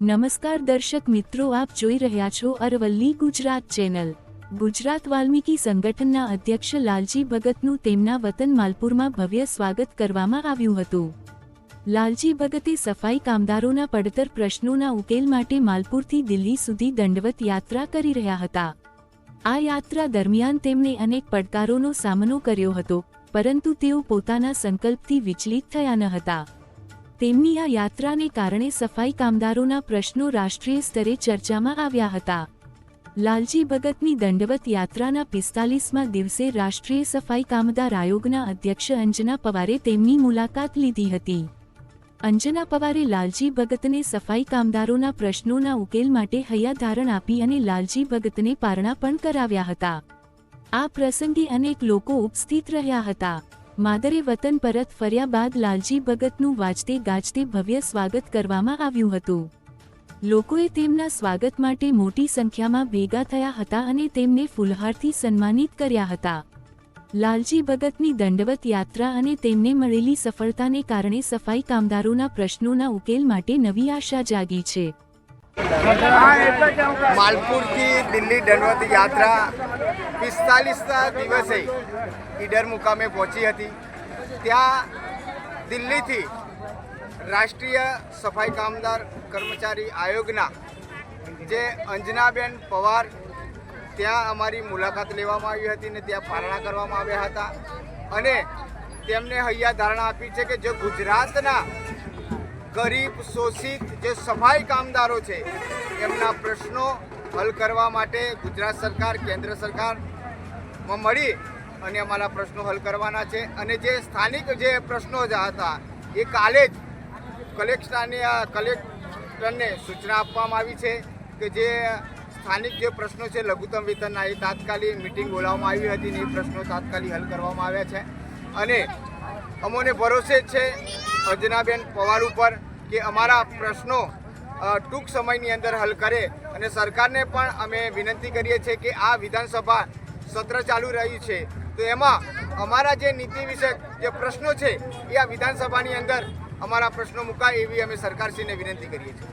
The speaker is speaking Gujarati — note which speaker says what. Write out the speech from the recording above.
Speaker 1: નમસ્કાર દર્શક મિત્રો, આપ જોઈ રહ્યા છો અરવલ્લી ગુજરાત ચેનલ. ગુજરાત વાલ્મીકી સંગઠનના અધ્યક્ષ લાલજી ભગતનું તેમના વતન માલપુરમાં ભવ્ય સ્વાગત કરવામાં આવ્યું હતું. લાલજી ભગતે સફાઈ કામદારોના પડતર પ્રશ્નોના ઉકેલ માટે માલપુરથી દિલ્હી સુધી દંડવત યાત્રા કરી રહ્યા હતા. આ યાત્રા દરમિયાન તેમણે અનેક પડકારોનો સામનો કર્યો હતો, પરંતુ તેઓ પોતાના સંકલ્પથી વિચલિત થયા ન હતા. તેમની આ યાત્રાને કારણે સફાઈ કામદારોના પ્રશ્નો રાષ્ટ્રીય સ્તરે ચર્ચામાં આવ્યા હતા. લાલજી ભગતની દંડવત યાત્રાના પિસ્તાલીસમાં દિવસે રાષ્ટ્રીય સફાઈ કામદાર આયોગના અધ્યક્ષ અંજના પવારે તેમની મુલાકાત લીધી હતી. અંજના પવારે લાલજી ભગતને સફાઈ કામદારોના પ્રશ્નોના ઉકેલ માટે હૈયાધારણ આપી અને લાલજી ભગતને પારણા પણ કરાવ્યા હતા. આ પ્રસંગે અનેક લોકો ઉપસ્થિત રહ્યા હતા. માદરે વતન પરત ફર્યા બાદ લાલજી ભગતનું વાજતે ગાજતે ભવ્ય સ્વાગત કરવામાં આવ્યું હતું. લોકોએ તેમના સ્વાગત માટે મોટી સંખ્યામાં ભેગા થયા હતા અને તેમને ફૂલહારથી સન્માનિત કર્યા હતા. લાલજી ભગતની દંડવત યાત્રા અને તેમને મળેલી સફળતાને કારણે સફાઈ કામદારોના પ્રશ્નોના ઉકેલ માટે નવી આશા જાગી છે.
Speaker 2: માલપુરથી દિલ્હી દંડવત યાત્રા પિસ્તાલીસના દિવસે ઈડર મુકામે પહોંચી હતી. ત્યાં દિલ્હીથી રાષ્ટ્રીય સફાઈ કામદાર કર્મચારી આયોગના જે અંજનાબેન પવાર ત્યાં અમારી મુલાકાત લેવામાં આવી હતી ને ત્યાં પારણા કરવામાં આવ્યા હતા. અને તેમને હૈયા ધારણા આપી છે કે જો ગુજરાતના ગરીબ શોષિત જે સફાઈ કામદારો છે, એમના પ્રશ્નો હલ કરવા માટે ગુજરાત સરકાર, કેન્દ્ર સરકારમાં મળી અને અમારા પ્રશ્નો હલ કરવાના છે. અને જે સ્થાનિક જે પ્રશ્નો જ હતા, એ કાલે જ કલેક્ટરને કલેક્ટરને સૂચના આપવામાં આવી છે કે જે સ્થાનિક જે પ્રશ્નો છે, લઘુત્તમ વેતનના, એ તાત્કાલિક મિટિંગ બોલાવવામાં આવી હતી એ પ્રશ્નો તાત્કાલિક હલ કરવામાં આવ્યા છે. અને અમોને ભરોસે છે, અજનાબેન પવાર ઉપર કે અમારા પ્રશ્નો ટૂંક સમયની અંદર હલ કરે અને સરકારને પણ અમે વિનંતી કરીએ છીએ કે આ વિધાનસભા સત્ર ચાલુ રહ્યું છે. તો એમાં અમારા જે નીતિ વિષયક જે પ્રશ્નો છે, એ આ વિધાનસભાની અંદર અમારા પ્રશ્નો મુકાય એવી અમે સરકારશ્રીને વિનંતી કરીએ છીએ.